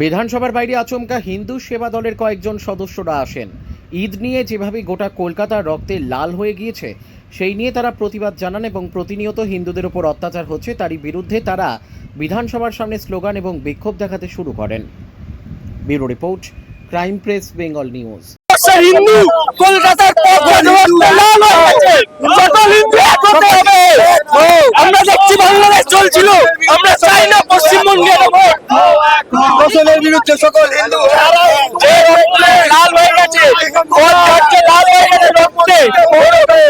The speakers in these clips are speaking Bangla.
বিধানসভার বাইরে আচমকা হিন্দু সেবা দলের কয়েকজন সদস্যরা আসেন। ঈদ নিয়ে যেভাবে গোটা কলকাতার রক্তে লাল হয়ে গিয়েছে, সেই নিয়ে তারা প্রতিবাদ জানান এবং প্রতিনিয়ত হিন্দুদের উপর অত্যাচার হচ্ছে। তারই বিরুদ্ধে তারা বিধানসভার সামনে স্লোগান এবং বিক্ষোভ দেখাতে শুরু করেন। Bureau report, crime press, Bengal news. আমরা দেখছি বাংলাদেশ চলছিল। আমরা চাই না পশ্চিমবঙ্গে বিরুদ্ধে সকল হিন্দু লাল হয়ে গেছে লাল হয়ে গেছে রক্তে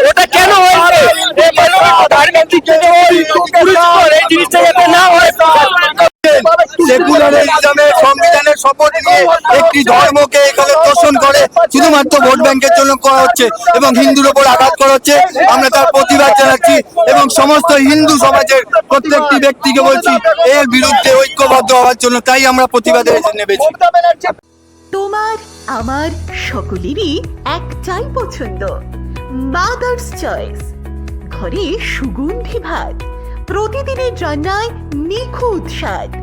ওটা কেন হয়েছে এই জিনিসটা যাতে না হয় সেকুলারিজমে সংবিধানের শপথ নিয়ে একটি ধর্মকে এখানে তোষণ করে। শুধুমাত্র ভোট ব্যাংকের জন্য করা হচ্ছে এবং হিন্দুর ওপর আঘাত করা হচ্ছে। আমরা তার প্রতিবাদ জানাচ্ছি এবং সমস্ত হিন্দু সমাজের প্রত্যেকটি ব্যক্তিকে বলছি এর বিরুদ্ধে ঐক্যবদ্ধ হওয়ার জন্য তাই আমরা প্রতিবাদে নেমেছি তোমার আমার সকলেরই একটাই পছন্দ। মাদার্স চয়েস ঘরে সুগন্ধি ভাত। প্রতিদিনের রান্নায় নিখুঁত স্বাদ।